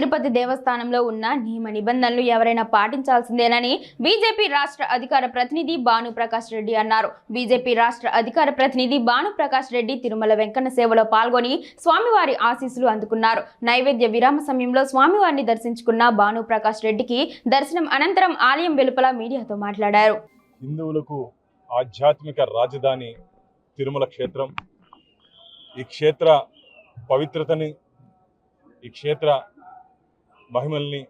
తిరుపతి దేవస్థానంలో ఉన్న నియమ నిబంధనలు ఎవరైనా పాటించాల్సిందేనని బీజేపీ రాష్ట్ర అధికార ప్రతినిధి భానుప్రకాష్ రెడ్డి అన్నారు. బీజేపీ రాష్ట్ర అధికార ప్రతినిధి భానుప్రకాష్ రెడ్డి తిరుమల వెంకన్న సేవలో పాల్గొని స్వామివారి ఆశీస్సులు అందుకున్నారు. నైవేద్య విరామ సమయంలో స్వామివారిని దర్శించుకున్న భానుప్రకాష్ రెడ్డికి దర్శనం అనంతరం ఆలయం వెలుపల మీడియాతో మాట్లాడారు. హిందువులకు ఆధ్యాత్మిక రాజధాని తిరుమల క్షేత్రం. ఈ క్షేత్ర పవిత్రతని ఈ క్షేత్ర మహిమల్ని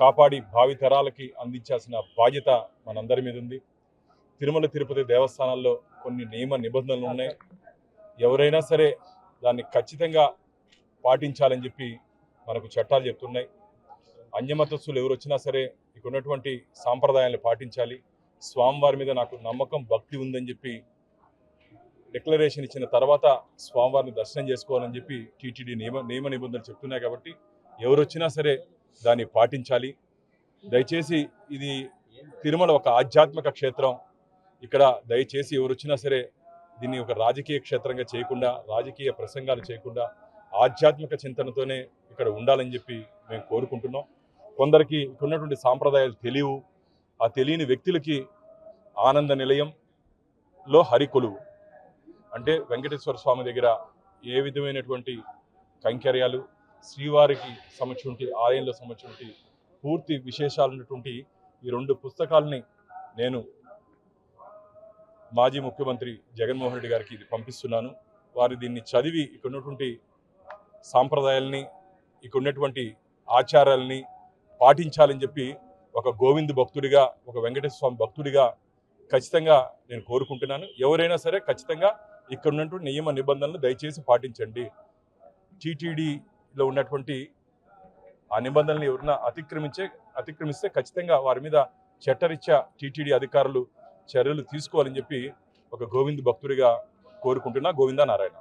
కాపాడి భావితరాలకి అందించాల్సిన బాధ్యత మనందరి మీద ఉంది. తిరుమల తిరుపతి దేవస్థానాల్లో కొన్ని నియమ నిబంధనలు ఉన్నాయి. ఎవరైనా సరే దాన్ని ఖచ్చితంగా పాటించాలని చెప్పి మనకు చట్టాలు చెప్తున్నాయి. అన్యమతస్సులు ఎవరు వచ్చినా సరే ఇక్కడ ఉన్నటువంటి సాంప్రదాయాలను పాటించాలి. స్వామివారి మీద నాకు నమ్మకం భక్తి ఉందని చెప్పి డిక్లరేషన్ ఇచ్చిన తర్వాత స్వామివారిని దర్శనం చేసుకోవాలని చెప్పి టీటీడీ నియమ నియమ నిబంధనలు చెప్తున్నాయి కాబట్టి ఎవరు వచ్చినా సరే దాన్ని పాటించాలి. దయచేసి ఇది తిరుమల ఒక ఆధ్యాత్మిక క్షేత్రం. ఇక్కడ దయచేసి ఎవరు వచ్చినా సరే దీన్ని ఒక రాజకీయ క్షేత్రంగా చేయకుండా రాజకీయ ప్రసంగాలు చేయకుండా ఆధ్యాత్మిక చింతనతోనే ఇక్కడ ఉండాలని చెప్పి మేము కోరుకుంటున్నాం. కొందరికి ఇక్కడ ఉన్నటువంటి సాంప్రదాయాలు తెలియవు. ఆ తెలియని వ్యక్తులకి ఆనంద నిలయంలో హరికొలువు అంటే వెంకటేశ్వర స్వామి దగ్గర ఏ విధమైనటువంటి కైంకర్యాలు శ్రీవారికి సంబంధించి ఆలయంలో సంబంధించి పూర్తి విశేషాలు ఉన్నటువంటి ఈ రెండు పుస్తకాలని నేను మాజీ ముఖ్యమంత్రి జగన్మోహన్ రెడ్డి గారికి ఇది పంపిస్తున్నాను. వారు దీన్ని చదివి ఇక్కడ ఉన్నటువంటి సాంప్రదాయాల్ని ఇక్కడ ఉన్నటువంటి ఆచారాలని పాటించాలని చెప్పి ఒక గోవింద్ భక్తుడిగా ఒక వెంకటేశ్వర స్వామి భక్తుడిగా ఖచ్చితంగా నేను కోరుకుంటున్నాను. ఎవరైనా సరే ఖచ్చితంగా ఇక్కడ ఉన్నటువంటి నియమ నిబంధనలు దయచేసి పాటించండి. లో ఉన్నటువంటి ఆ నిబంధనలు ఎవరైనా అతిక్రమించే అతిక్రమిస్తే ఖచ్చితంగా వారి మీద చట్టరీత్యా టీటీడీ అధికారులు చర్యలు తీసుకోవాలని చెప్పి ఒక గోవింద్ భక్తుడిగా కోరుకుంటున్నా. గోవిందా నారాయణ